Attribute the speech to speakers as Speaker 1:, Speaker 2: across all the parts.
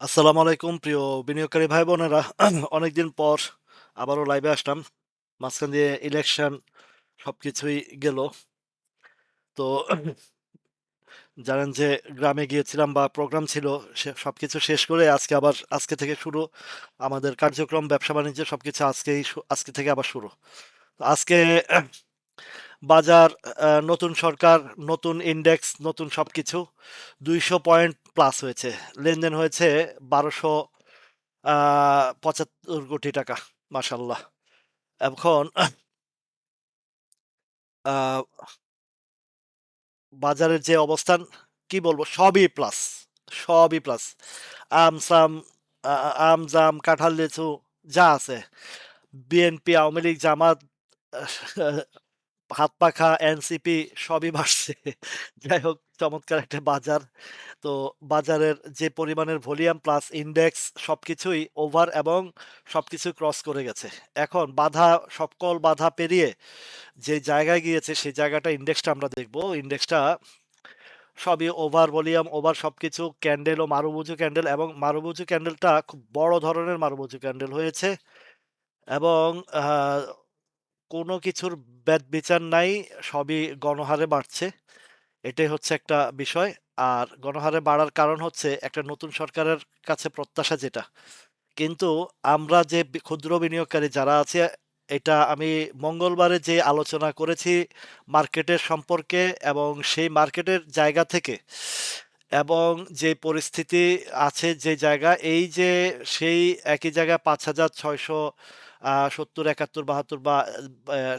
Speaker 1: আসসালামু আলাইকুম, প্রিয় বিনিয়োগকারী ভাই বোনেরা অনেকদিন পর আবারও লাইভে আসলাম। মাঝখান দিয়ে ইলেকশন সব কিছুই গেল। তো জানেন যে গ্রামে গিয়েছিলাম বা প্রোগ্রাম ছিল, সে কিছু শেষ করে আজকে আবার, আজকে থেকে শুরু। আমাদের কার্যক্রম ব্যবসা বাণিজ্য সব কিছু আজকেই আজকে থেকে আবার শুরু। আজকে বাজার নতুন সরকার, নতুন ইন্ডেক্স নতুন সবকিছু দুইশো পয়েন্ট প্লাস হয়েছে। লেনদেন হয়েছে বারোশো পঁচাত্তর কোটি টাকা মাশাল্লাহ এখন বাজারের যে অবস্থান, কি বলব, সবই প্লাস সবই প্লাস আম সাম আম জাম, কাঁঠাল লিচু, যা আছে। বিএনপি আওয়ামী লীগ, জামাত হাত পাখা এনসিপি সবই বাড়ছে। যাই হোক, চমৎকার একটা বাজার। তো বাজারের যে পরিমাণের ভলিউম প্লাস ইন্ডেক্স সবকিছুই ওভার এবং সবকিছু ক্রস করে গেছে। এখন বাধা, সকল বাধা পেরিয়ে যে জায়গায় গিয়েছে, সেই জায়গাটা ইন্ডেক্সটা আমরা দেখব। ইন্ডেক্সটা সবই ওভার ভলিউম, ওভার সবকিছু, ক্যান্ডেল ও মারুবুজু ক্যান্ডেল এবং মারুবুজু ক্যান্ডেলটা খুব বড় ধরনের মারুবুজু ক্যান্ডেল হয়েছে। এবং কোনো কিছুর ব্যাদ বিচার নাই, সবই গণহারে বাড়ছে। এটাই হচ্ছে একটা বিষয়। আর গণহারে বাড়ার কারণ হচ্ছে একটা নতুন সরকারের কাছে প্রত্যাশা যেটা। কিন্তু আমরা যে ক্ষুদ্র বিনিয়োগকারী যারা আছে, এটা আমি মঙ্গলবারে যে আলোচনা করেছি মার্কেটের সম্পর্কে এবং সেই মার্কেটের জায়গা থেকে এবং যে পরিস্থিতি আছে যে জায়গা, এই যে সেই একই জায়গায় পাঁচ হাজার ছয়শো সত্তর, একাত্তর, বাহাত্তর বা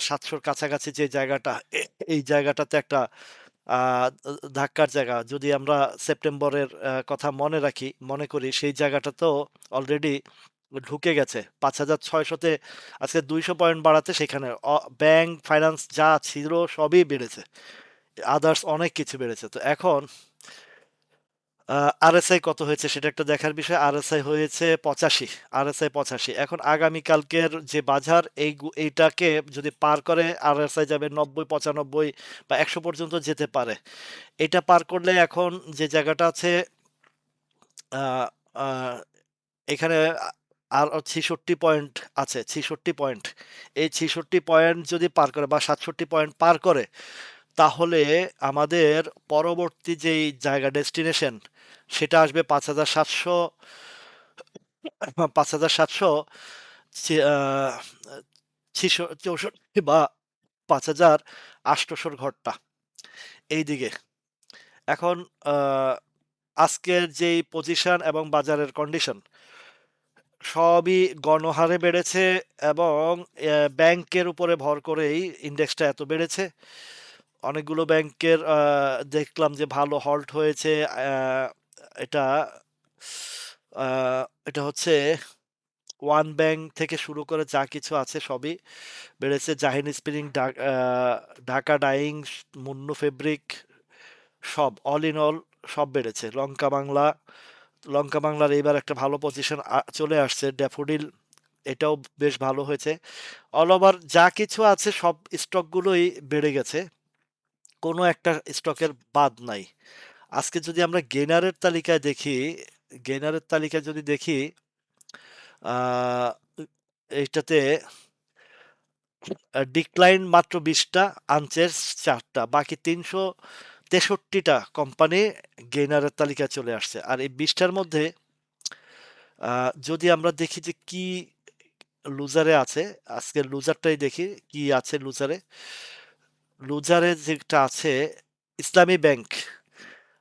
Speaker 1: সাতশোর কাছাকাছি যে জায়গাটা এই জায়গাটাতে একটা ধাক্কার জায়গা। যদি আমরা সেপ্টেম্বরের কথা মনে রাখি, মনে করি, সেই জায়গাটা তো অলরেডি ঢুকে গেছে। পাঁচ হাজার ছয়শোতে আজকে দুইশো পয়েন্ট বাড়াতে সেখানে ব্যাংক ফাইন্যান্স যা ছিল সবই বেড়েছে। আদার্স অনেক কিছু বেড়েছে। তো এখন আরএসআই কত হয়েছে সেটা একটা দেখার বিষয়। আরএসআই হয়েছে পঁচাশি আরএসআই পঁচাশি। এখন আগামীকালকের যে বাজার, এই এইটাকে যদি পার করে আরএসআই যাবে নব্বই, পঁচানব্বই বা একশো পর্যন্ত যেতে পারে। এটা পার করলে এখন যে জায়গাটা আছে এখানে আর ছিষট্টি পয়েন্ট আছে, ছিষট্টি পয়েন্ট। এই ছিষট্টি পয়েন্ট যদি পার করে বা সাতষট্টি পয়েন্ট পার করে, তাহলে আমাদের পরবর্তী যেই জায়গা ডেস্টিনেশন সেটা আসবে পাঁচ হাজার সাতশো, পাঁচ হাজার সাতশো চৌষট্টি বা পাঁচ হাজার আটশোশোর ঘরটা এই দিকে। এখন আজকের যেই পজিশন এবং বাজারের কন্ডিশন সবই গণহারে বেড়েছে এবং ব্যাংকের উপরে ভর করেই ইন্ডেক্সটা এত বেড়েছে। অনেকগুলো ব্যাংকের দেখলাম যে ভালো হল্ট হয়েছে এটা এটা হচ্ছে ওয়ান ব্যাংক থেকে শুরু করে যা কিছু আছে সবই বেড়েছে। Zaheen spinning Dhaka dyeing Monno fabric সব অল ইন অল সব বেড়েছে। লঙ্কা বাংলা, লঙ্কা বাংলার এইবার একটা ভালো পজিশন চলে আসছে। ড্যাফোডিল এটাও বেশ ভালো হয়েছে। অল ওভার যা কিছু আছে সব স্টকগুলোই বেড়ে গেছে। কোনো একটা স্টকের বাদ নাই। আজকে যদি আমরা গেনারের তালিকায় দেখি গেনারের তালিকায় যদি দেখি এইটাতে ডিক্লাইন মাত্র বিশটা আনচের চারটা, বাকি তিনশো তেষট্টিটা কোম্পানি গেইনারের তালিকায় চলে আসছে। আর এই বিশটার মধ্যে যদি আমরা দেখি যে কি লুজারে আছে, আজকের লুজারটাই দেখি, কি আছে লুজারে? লুজারে যেটা আছে, ইসলামী ব্যাংক।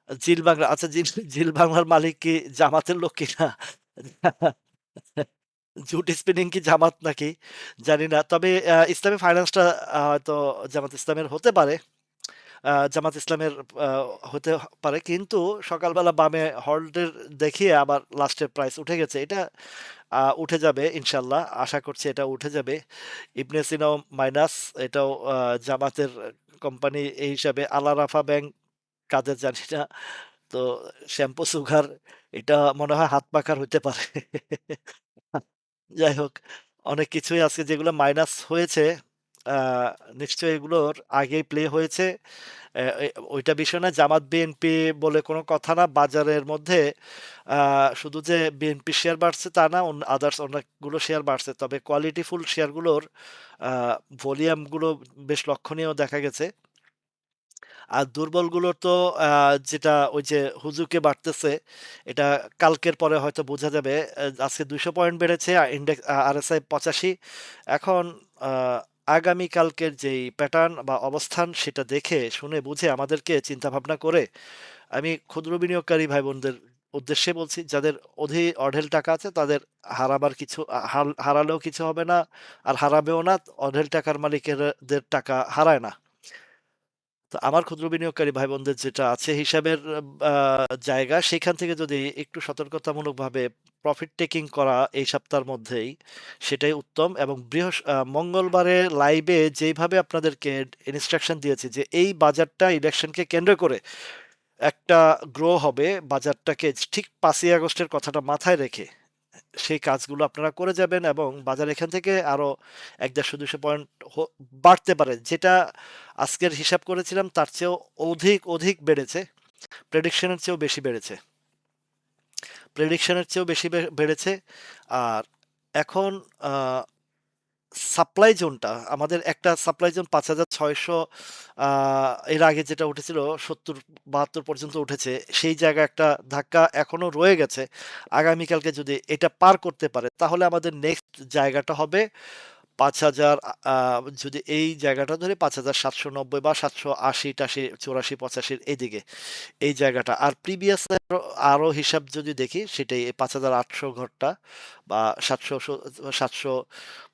Speaker 1: জিল বাংলা আচ্ছা জিল বাংলার মালিক কি জামাতের লোক কিনা জুট স্পিনিং কি জামাত নাকি? জানি না। তবে ইসলামী ফাইন্যান্সটা হয়তো জামাত ইসলামের হতে পারে। জামাত ইসলামের হতে পারে। কিন্তু সকালবেলা বামে হল্টের দেখিয়ে আবার লাস্টের প্রাইস উঠে গেছে। এটা উঠে যাবে ইনশাল্লাহ। আশা করছি এটা উঠে যাবে। ইবনে সিনাও মাইনাস, এটাও জামাতের কোম্পানি এই হিসাবে আলা রাফা ব্যাংক কাদের জানি না তো শ্যাম্পু সুগার এটা মনে হয় হাত পাখার হইতে পারে যাই হোক অনেক কিছুই আজকে যেগুলো মাইনাস হয়েছে নিশ্চয়ই এগুলোর আগেই প্লে হয়েছে। ওইটা বিষয় না জামাত বিএনপি বলে কোনো কথা না। বাজারের মধ্যে শুধু যে বিএনপি শেয়ার বাড়ছে তা না, আদার্স অনেকগুলো শেয়ার বাড়ছে। তবে কোয়ালিটিফুল শেয়ারগুলোর ভলিউমগুলো বেশ লক্ষণীয় দেখা গেছে। আর দুর্বলগুলোর তো যেটা ওই যে হুজুকে বাড়তেছে, এটা কালকের পরে হয়তো বোঝা যাবে। আজকে ২০০ পয়েন্ট বেড়েছে। আ ইনডেক্স আ আরএসআই ৮৫ এখন আ আগামীকালকের যেই প্যাটার্ন বা অবস্থান সেটা দেখে শুনে বুঝে আমাদেরকে চিন্তাভাবনা করে আমি ক্ষুদ্র বিনিয়োগকারী ভাই-বোনদের উদ্দেশ্যে বলছি, যাদের অধি অঢেল টাকা আছে তাদের হারাবার কিছু হারালেও কিছু হবে না। আর হারাবেও না। অঢেল টাকার মালিকের টাকা হারায় না। তো আমার ক্ষুদ্র বিনিয়োগকারী ভাই-বোনদের যেটা আছে হিসাবের জায়গা, সেখান থেকে যদি একটু সতর্কতামূলকভাবে প্রফিট টেকিং করা এই সপ্তাহের মধ্যেই, সেটাই উত্তম এবং বৃহস আ মঙ্গলবারে লাইভে যেইভাবে আপনাদেরকে ইনস্ট্রাকশন দিয়েছি যে, এই বাজারটা ইলেকশনকে কেন্দ্র করে একটা গ্রো হবে বাজারটাকে ঠিক পাঁচই আগস্টের কথাটা মাথায় রেখে, সেই কাজগুলো আপনারা করে যাবেন এবং বাজার এখান থেকে আরও এক দেড়শো দুশো পয়েন্ট বাড়তে পারে। যেটা আজকের হিসাব করেছিলাম তার চেয়েও অধিক, অধিক বেড়েছে। প্রেডিকশনের চেয়েও বেশি বেড়েছে। প্রেডিকশনের চেয়েও বেশি বেড়েছে। আর এখন সাপ্লাই জোনটা আমাদের একটা সাপ্লাই জোন পাঁচ হাজার ছয়শো এর আগে যেটা উঠেছিল ৭০-৭২ পর্যন্ত উঠেছে। সেই জায়গা একটা ধাক্কা এখনও রয়ে গেছে। আগামীকালকে যদি এটা পার করতে পারে, তাহলে আমাদের নেক্সট জায়গাটা হবে ৫০০০ আ আ যদি এই জায়গাটা ধরে পাঁচ হাজার সাতশো নব্বই বা ৭৮০-৮০, ৮৪-৮৫ এদিকে। এই জায়গাটা। আর প্রিভিয়াস আরও আরও হিসাব যদি দেখি সেটাই ৫৮০০ ঘরটা বা সাতশো সাতশো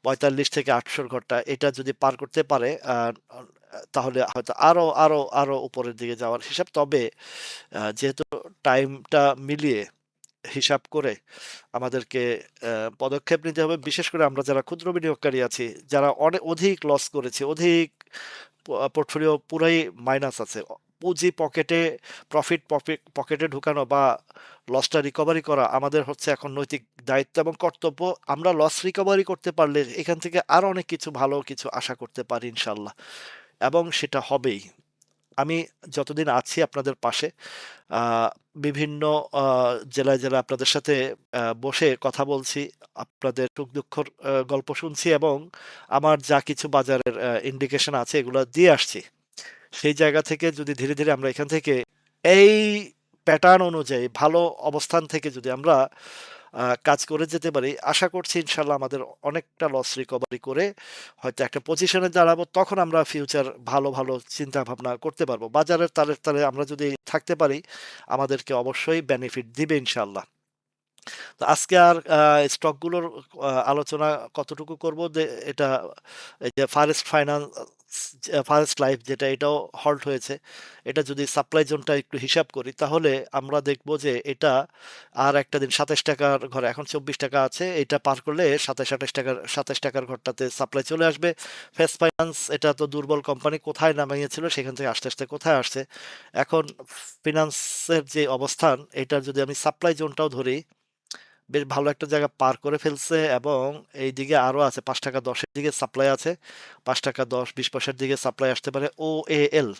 Speaker 1: পঁয়তাল্লিশ থেকে ৮০০ ঘরটা এটা যদি পার করতে পারে তাহলে হয়তো আরও আরও আরও উপরের দিকে যাওয়ার হিসাব। তবে যেহেতু টাইমটা মিলিয়ে হিসাব করে আমাদেরকে পদক্ষেপ নিতে হবে। বিশেষ করে আমরা যারা ক্ষুদ্র বিনিয়োগকারী আছি, যারা অনেক অধিক লস করেছি, অধিক পোর্টফোলিও পুরাই মাইনাস আছে। পুঁজি পকেটে প্রফিট পকেটে ঢুকানো বা লসটা রিকভারি করা আমাদের হচ্ছে এখন নৈতিক দায়িত্ব এবং কর্তব্য। আমরা লস রিকভারি করতে পারলে এখান থেকে আরও অনেক কিছু ভালো কিছু আশা করতে পারি ইনশাল্লাহ এবং সেটা হবেই। আমি যতদিন আছি আপনাদের পাশে বিভিন্ন জেলায়, জেলায় আপনাদের সাথে বসে কথা বলছি। আপনাদের সুখ-দুঃখর গল্প শুনছি এবং আমার যা কিছু বাজারের ইন্ডিকেশন আছে এগুলো দিয়ে আসছি। সেই জায়গা থেকে যদি ধীরে, ধীরে আমরা এখান থেকে এই প্যাটার্ন অনুযায়ী ভালো অবস্থান থেকে যদি আমরা কাজ করে যেতে পারি, আশা করছি ইনশাল্লাহ আমাদের অনেকটা লস রিকভারি করে হয়তো একটা পজিশনে দাঁড়াবো। তখন আমরা ফিউচার ভালো, ভালো চিন্তা ভাবনা করতে পারব। বাজারের তালে, তালে আমরা যদি থাকতে পারি, আমাদেরকে অবশ্যই বেনিফিট দিবে ইনশাল্লাহ তো আজকে আর স্টকগুলোর আলোচনা কতটুকু করব এটা এই যে ফারেস্ট ফাইন্যান্স ফারেস্ট লাইফ যেটা এটাও হল্ট হয়েছে। এটা যদি সাপ্লাই জোনটা একটু হিসাব করি তাহলে আমরা দেখব যে এটা আর একটা দিন ৳২৭ টাকার ঘরে এখন ৳২৪ আছে। এটা পার করলে ৳২৭-২৮ র ৳২৭ টাকার ঘরটাতে সাপ্লাই চলে আসবে। ফেস ফাইন্যান্স এটা তো দুর্বল কোম্পানি কোথায় নামিয়েছিল সেখান থেকে আস্তে, আস্তে কোথায় আসছে। এখন ফিনান্সের যে অবস্থান এটার যদি আমি সাপ্লাই জোনটাও ধরি, বেশ ভালো একটা জায়গা পার করে ফেলছে এবং এই দিকে আরও আছে, পাঁচ টাকা দশের দিকে সাপ্লাই আছে। পাঁচ টাকা দশ, বিশ পয়সার দিকে সাপ্লাই আসতে পারে। ও এ এল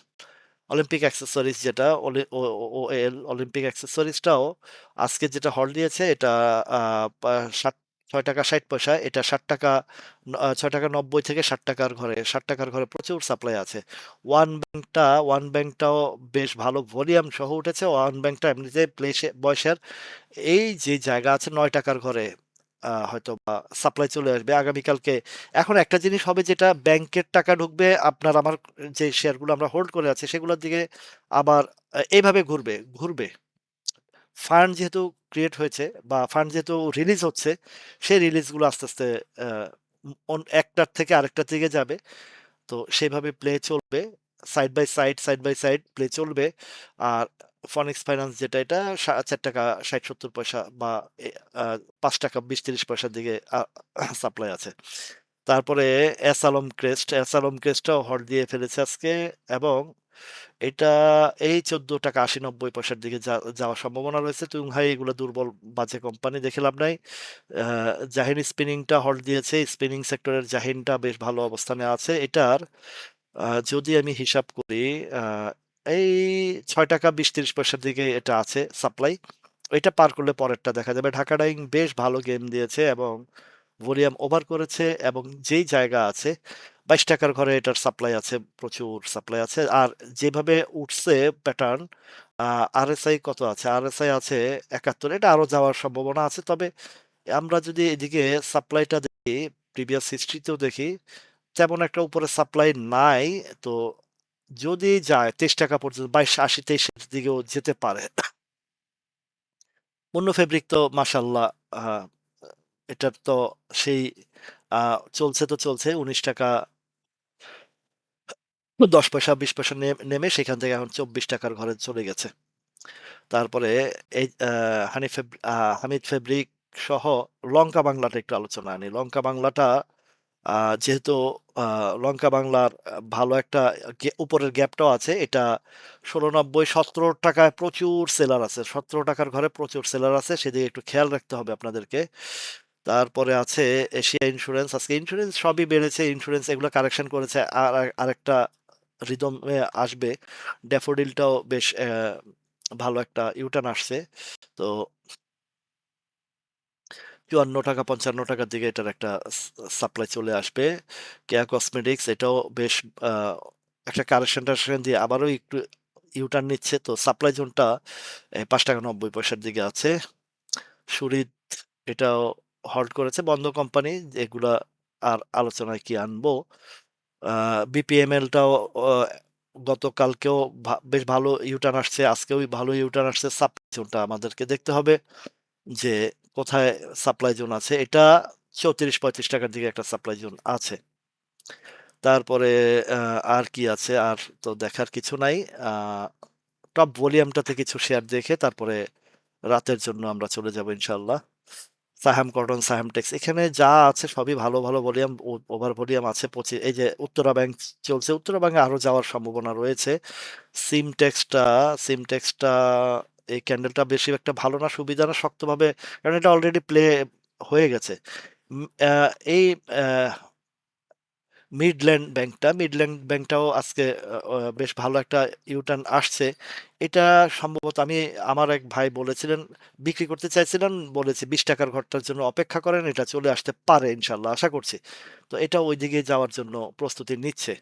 Speaker 1: অলিম্পিক অ্যাক্সেসরিজ যেটা ও এল অলিম্পিক অ্যাক্সেসরিজটাও আজকে যেটা হল দিয়েছে, এটা আ টাকা ষাট পয়সা এটা ষাট টাকা ছয় টাকা নব্বই থেকে ষাট টাকার ঘরে ষাট টাকার ঘরে প্রচুর সাপ্লাই আছে। ওয়ান ব্যাংকটা ওয়ান ব্যাংকটাও বেশ ভালো ভলিউম সহ উঠেছে। ওয়ান ব্যাংকটা এমনিতে প্লেসে বয়সের এই যে জায়গা আছে নয় টাকার ঘরে হয়তো বা সাপ্লাই চলে আসবে আগামীকালকে। এখন একটা জিনিস হবে যেটা ব্যাংকের টাকা ঢুকবে, আপনার আমার যে শেয়ারগুলো আমরা হোল্ড করে আছি সেগুলোর দিকে আবার এইভাবে ঘুরবে, ঘুরবে। ফান্ড যেহেতু ক্রিয়েট হয়েছে বা ফান্ড যেহেতু রিলিজ হচ্ছে, সেই রিলিজগুলো আস্তে, আস্তে একটার থেকে আরেকটার দিকে যাবে। তো সেভাবে প্লে চলবে। Side by side, side by side play চলবে। আর ফনিক্স ফাইন্যান্স যেটা এটা সা ৳৪.৬০-৭০ বা পাঁচ টাকা বিশ তিরিশ পয়সার দিকে সাপ্লাই আছে। তারপরে অ্যাসালম ক্রেস্ট, অ্যাসালম ক্রেস্টটাও হট দিয়ে ফেলেছে আজকে এবং এটা এই ৳১৪.৮০-৯০ দিকে যা যাওয়ার সম্ভাবনা রয়েছে। তুংহাই এগুলো দুর্বল বাজে কোম্পানি দেখে লাভ নাই। জাহিন স্পিনিংটা হট দিয়েছে। স্পিনিং সেক্টরের জাহিনটা বেশ ভালো অবস্থানে আছে। এটার যদি আমি হিসাব করি এই ৳৬.২০-৩০ দিকে এটা আছে সাপ্লাই। এটা পার করলে পরেরটা দেখা যাবে। ঢাকা ডাইং বেশ ভালো গেম দিয়েছে এবং ভলিউম ওভার করেছে এবং যেই জায়গা আছে ৳২২ ঘরে এটার সাপ্লাই আছে, প্রচুর সাপ্লাই আছে। আর যেভাবে উঠছে প্যাটার্ন আরএসআই কত আছে? আরএসআই আছে ৭১ এটা আরও যাওয়ার সম্ভাবনা আছে। তবে আমরা যদি এদিকে সাপ্লাইটা দেখি, প্রিভিয়াস হিস্ট্রিতেও দেখি, তেমন একটা উপরে সাপ্লাই নাই। তো যদি যায় ৳২৩ পর্যন্ত ২২, ৮০, ২৩ এর দিকেও যেতে পারে। অন্য ফেব্রিক তো মাশাআল্লাহ আ এটার তো সেই চলছে তো চলছে ৳১৯ ১০ পয়সা ২০ পয়সা নেমে সেখান থেকে এখন চব্বিশ টাকার ঘরে চলে গেছে। তারপরে এই হানি হামিদ ফেব্রিক সহ লঙ্কা বাংলাটা একটু আলোচনা আনি। লঙ্কা বাংলাটা যেহেতু লঙ্কা বাংলার ভালো একটা উপরের গ্যাপটাও আছে। এটা ষোলো নব্বই সতেরো টাকায় প্রচুর সেলার আছে। সতেরো টাকার ঘরে প্রচুর সেলার আছে। সেদিকে একটু খেয়াল রাখতে হবে আপনাদেরকে। তারপরে আছে এশিয়া ইন্স্যুরেন্স আজকে ইন্সুরেন্স সবই বেড়েছে। ইন্স্যুরেন্স এগুলো কারেকশন করেছে। আর আরেকটা রিদমে আসবে। ড্যাফোডিলটাও বেশ ভালো একটা ইউটার্ন আসছে। তো চুয়ান্ন টাকা, পঞ্চান্ন টাকার দিকে এটার একটা সাপ্লাই চলে আসবে। কেয়া কসমেটিক্স এটাও বেশ একটা কারেকশন-টারেকশন দিয়ে আবারও একটু ইউটার্ন নিচ্ছে। তো সাপ্লাই জোনটা পাঁচ টাকা নব্বই পয়সার দিকে আছে। সুরিদ এটাও হল্ট করেছে। বন্ধ কোম্পানি এগুলা আর আলোচনায় কি আনব? বিপিএমএলটাও গতকালকেও বেশ ভালো ইউটার্ন আসছে। আজকেও ভালো ইউটার্ন আসছে। সাপ্লাই জোনটা আমাদেরকে দেখতে হবে যে কোথায় সাপ্লাই জোন আছে। এটা চৌত্রিশ পঁয়ত্রিশ টাকার দিকে একটা সাপ্লাই জোন আছে। তারপরে আর কি আছে? আর তো দেখার কিছু নাই। টপ ভলিউমটাতে কিছু শেয়ার দেখে তারপরে রাতের জন্য আমরা চলে যাব ইনশাআল্লাহ। সাহাম কটন, সাহাম টেক্স এখানে যা আছে সবই ভালো, ভালো ভলিউম ওভার ভলিউম আছে পঁচিশ এই যে উত্তরা ব্যাংক চলছে। উত্তরা ব্যাংকে আরও যাওয়ার সম্ভাবনা রয়েছে। সিম টেক্সটা সিম টেক্সটা এই ক্যান্ডেলটা বেশি একটা ভালো না, সুবিধা না, শক্তভাবে কারণ এটা অলরেডি প্লে হয়ে গেছে। এই মিডল্যান্ড ব্যাংকটা, মিডল্যান্ড ব্যাংকটাও আজকে বেশ ভালো একটা ইউটার্ন আসছে। এটা সম্ভবত আমি আমার এক ভাই বলেছিলেন, বিক্রি করতে চাইছিলেন, বলেছি বিশ টাকার ঘরটার জন্য অপেক্ষা করেন। এটা চলে আসতে পারে ইনশাল্লাহ আশা করছি। তো এটাও ওইদিকে যাওয়ার জন্য প্রস্তুতি নিচ্ছে।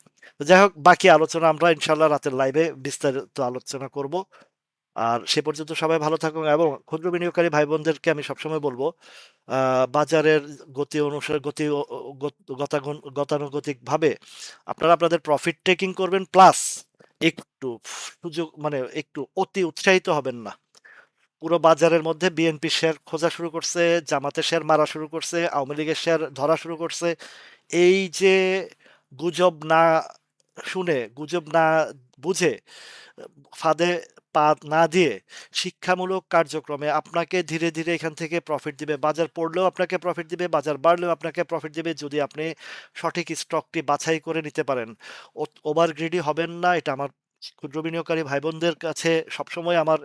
Speaker 1: তো যাই হোক বাকি আলোচনা আমরা ইনশাল্লাহ রাতের লাইভে বিস্তারিত আলোচনা করব। আর সে পর্যন্ত সবাই ভালো থাকুন এবং ক্ষুদ্র বিনিয়োগকারী ভাই-বোনদেরকে আমি সবসময় বলব বাজারের গতি অনুসারে গতি গতানুগতিকভাবে আপনারা আপনাদের প্রফিট টেকিং করবেন প্লাস একটু সুযোগ মানে একটু অতি উৎসাহিত হবেন না। পুরো বাজারের মধ্যে বিএনপি শেয়ার খোঁজা শুরু করছে, জামাতের শেয়ার মারা শুরু করছে, আওয়ামী লীগের শেয়ার ধরা শুরু করছে। এই যে গুজব না শুনে, গুজব না বুঝে, ফাঁদে পা না দিয়ে শিক্ষামূলক কার্যক্রমে আপনাকে ধীরে, ধীরে এখান থেকে প্রফিট দিবে। বাজার পড়লেও আপনাকে প্রফিট দিবে, বাজার বাড়লেও আপনাকে প্রফিট দিবে যদি আপনি সঠিক স্টকটি বাছাই করে নিতে পারেন। ওভার গ্রিডি হবেন না। এটা আমার ক্ষুদ্র বিনিয়োগকারী ভাই-বোনদের কাছে সবসময় আমার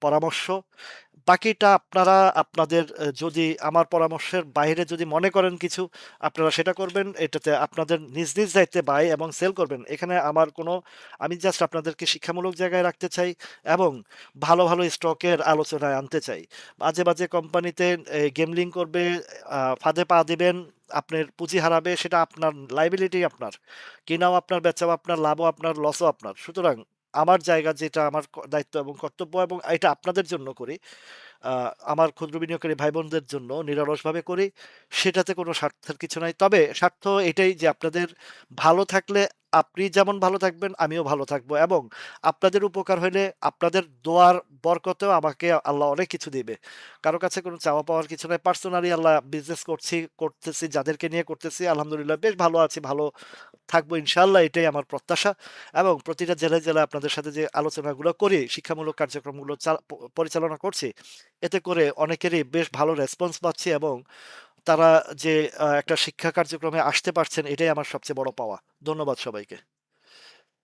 Speaker 1: পরামর্শ। বাকিটা আপনারা আপনাদের যদি আমার পরামর্শের বাইরে যদি মনে করেন কিছু, আপনারা সেটা করবেন। এটাতে আপনাদের নিজ, নিজ দায়িত্বে বাই এবং সেল করবেন। এখানে আমার কোনো আমি জাস্ট আপনাদেরকে শিক্ষামূলক জায়গায় রাখতে চাই এবং ভালো, ভালো স্টকের আলোচনায় আনতে চাই। বাজে, বাজে কোম্পানিতে গেমলিং করবে, ফাঁদে পা দিবেন, আপনার পুঁজি হারাবে সেটা আপনার লায়াবিলিটি আপনার। কেনাও আপনার, বেচাও আপনার, লাভও আপনার, লসও আপনার। সুতরাং আমার জায়গা যেটা আমার দায়িত্ব এবং কর্তব্য এবং এটা আপনাদের জন্য করি। আমার ক্ষুদ্র বিনিয়োগকারী ভাই-বোনদের জন্য নিরলসভাবে করি। সেটাতে কোনো স্বার্থের কিছু নাই। তবে স্বার্থ এটাই যে আপনাদের ভালো থাকলে আপনি যেমন ভালো থাকবেন, আমিও ভালো থাকব এবং আপনাদের উপকার হইলে আপনাদের দোয়ার বরকতেও আমাকে আল্লাহ অনেক কিছু দিবে। কারও কাছে কোনো চাওয়া পাওয়ার কিছু নাই। পার্সোনালি আল্লাহ বিজনেস করছি, করতেছি, যাদেরকে নিয়ে করতেছি আলহামদুলিল্লাহ বেশ ভালো আছি, ভালো থাকব ইনশাল্লাহ এটাই আমার প্রত্যাশা এবং প্রতিটা জেলায়, জেলায় আপনাদের সাথে যে আলোচনাগুলো করি, শিক্ষামূলক কার্যক্রমগুলো পরিচালনা করছি, এতে করে অনেকেরই বেশ ভালো রেসপন্স পাচ্ছি এবং তারা যে একটা শিক্ষা কার্যক্রমে আসতে পারছেন এটাই আমার সবচেয়ে বড় পাওয়া। ধন্যবাদ সবাইকে।